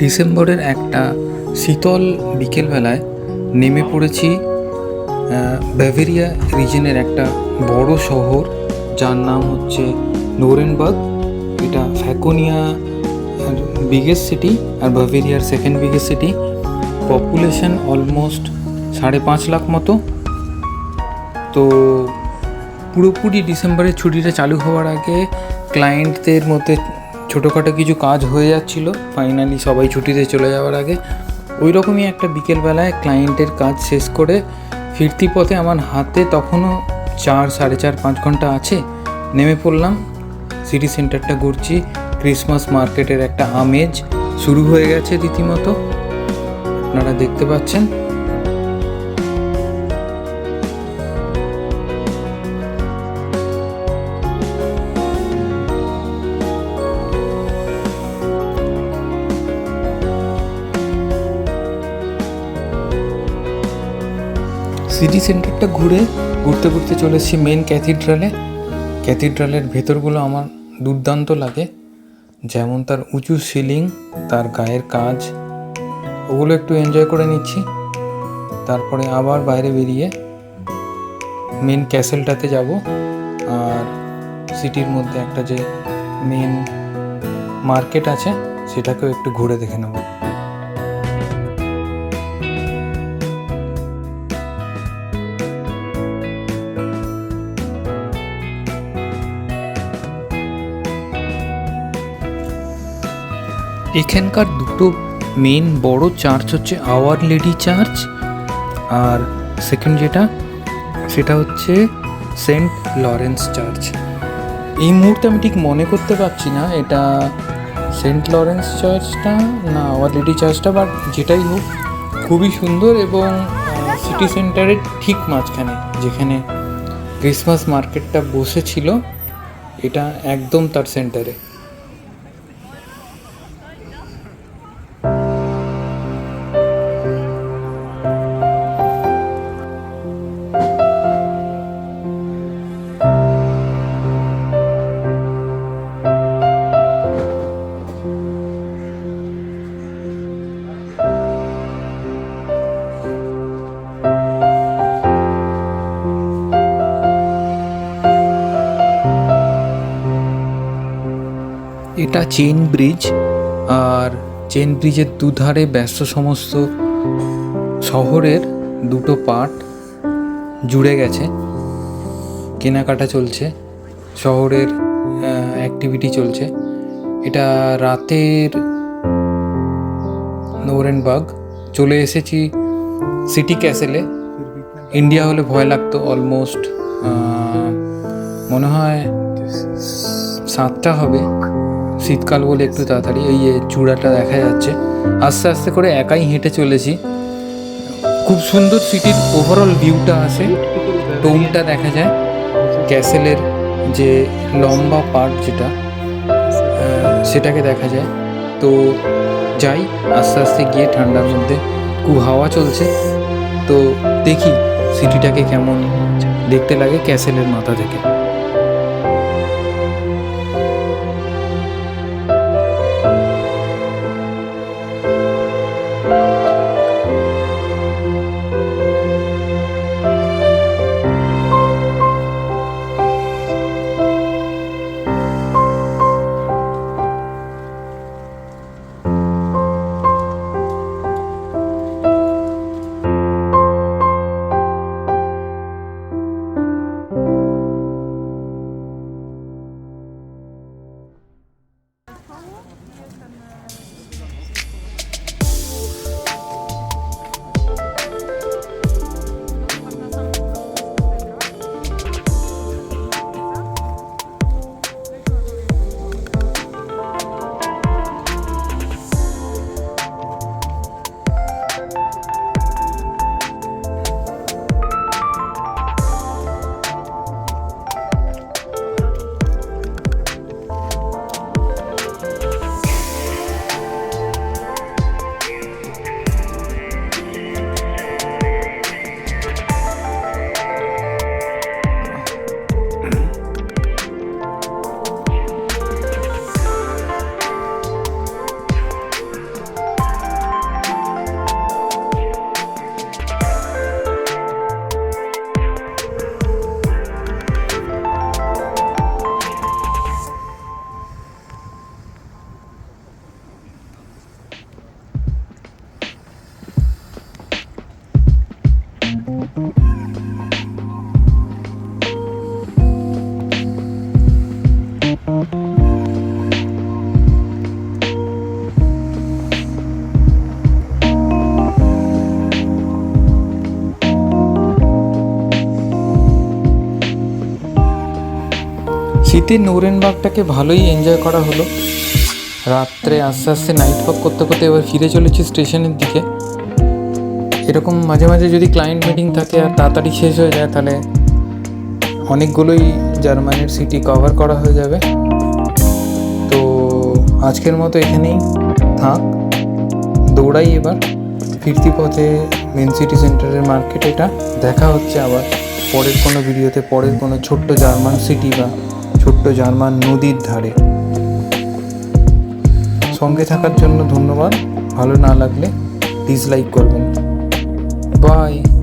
ডিসেম্বরের একটা শীতল বিকেলবেলায় নেমে পড়েছি ব্যাভেরিয়া রিজনের একটা বড় শহর, যার নাম হচ্ছে নোরেনবার্গ এটা ফ্যাকোনিয়া বিগেস্ট সিটি আর বাভেরিয়ার second biggest city population almost সাড়ে পাঁচ লাখ মতো। তো পুরোপুরি ডিসেম্বরের ছুটিটা চালু হওয়ার আগে ক্লায়েন্টদের মধ্যে ছোটোখাটো কিছু কাজ হয়ে যাচ্ছিল। ফাইনালি সবাই ছুটিতে চলে যাওয়ার আগে। ওই রকমই একটা বিকেলবেলায় ক্লায়েন্টের কাজ শেষ করে ফিরতি পথে আমার হাতে তখনও চার, সাড়ে চার, পাঁচ ঘণ্টা আছে, নেমে পড়লাম। সিটি সেন্টারটা ঘুরছি। ক্রিসমাস মার্কেটের একটা আমেজ শুরু হয়ে গেছে রীতিমতো। আপনারা দেখতে পাচ্ছেন। সিটি সেন্টারটা ঘুরে ঘুরতে ঘুরতে চলে এসেছি মেন ক্যাথিড্রালে ক্যাথিড্রালের ভেতরগুলো আমার দুর্দান্ত লাগে। যেমন তার উঁচু সিলিং তার গায়ের কাজ, ওগুলো একটু এনজয় করে নিচ্ছি। তারপরে আবার বাইরে বেরিয়ে মেন ক্যাসেলটাতে যাব। আর সিটির মধ্যে একটা যে মেন মার্কেট আছে, সেটাকেও একটু ঘুরে দেখে নেব। এখানকার দুটো মেন বড় চার্চ হচ্ছে আওয়ার লেডি চার্চ আর সেকেন্ড যেটা, সেটা হচ্ছে সেন্ট লরেন্স চার্চ এই মুহূর্তে আমি ঠিক মনে করতে পারছি না এটা সেন্ট লরেন্স চার্চটা না আওয়ার লেডি চার্চটা বাট যেটাই হোক, খুবই সুন্দর এবং সিটি সেন্টারের ঠিক মাঝখানে যেখানে ক্রিসমাস মার্কেটটা বসেছিল, এটা একদম তার সেন্টারে এটা চেন ব্রিজ আর চেন ব্রিজের দুধারে ব্যস্ত সমস্ত শহরের দুটো পার্ট জুড়ে গেছে। কেনাকাটা চলছে, শহরের অ্যাক্টিভিটি চলছে। এটা রাতের নোরেনবাগ। চলে এসেছি সিটি ক্যাসেলে ইন্ডিয়া হলে ভয় লাগতো অলমোস্ট মনে হয় সাতটা হবে। শীতকাল বলে একটু তাড়াতাড়ি এই চূড়াটা দেখা যাচ্ছে। আস্তে আস্তে করে একাই হেঁটে চলেছি। খুব সুন্দর সিটির ওভারঅল ভিউটা আসে টোমটা দেখা যায়। ক্যাসেলের যে লম্বা পার্ট যেটা সেটাকে দেখা যায়। তো যাই, আস্তে আস্তে গিয়ে ঠান্ডার মধ্যে খুব হাওয়া চলছে। তো দেখি সিটিটাকে কেমন দেখতে লাগে ক্যাসেলের মাথা থেকে। শীতের নুরেনবাগটাকে ভালোই এনজয় করা হলো। রাত্রে আস্তে আস্তে নাইট ওয়াক করতে করতে এবার ফিরে চলেছি স্টেশনের দিকে। এরকম মাঝে মাঝে যদি ক্লায়েন্ট মিটিং থাকে আর তাড়াতাড়ি শেষ হয়ে যায়, তাহলে অনেকগুলোই জার্মানির সিটি কভার করা হয়ে যাবে। তো আজকের মতো এখানেই থাক। দৌড়াই এবার। ফিরতি পথে মেন সিটি সেন্টারের মার্কেট এটা। দেখা হচ্ছে আবার পরের কোনো ভিডিওতে পরের কোনো ছোট্ট জার্মান সিটি বা ছোট্ট জার্মান নদীর ধারে। সঙ্গে থাকার জন্য ধন্যবাদ। ভালো না লাগলে ডিসলাইক করবেন। Bye.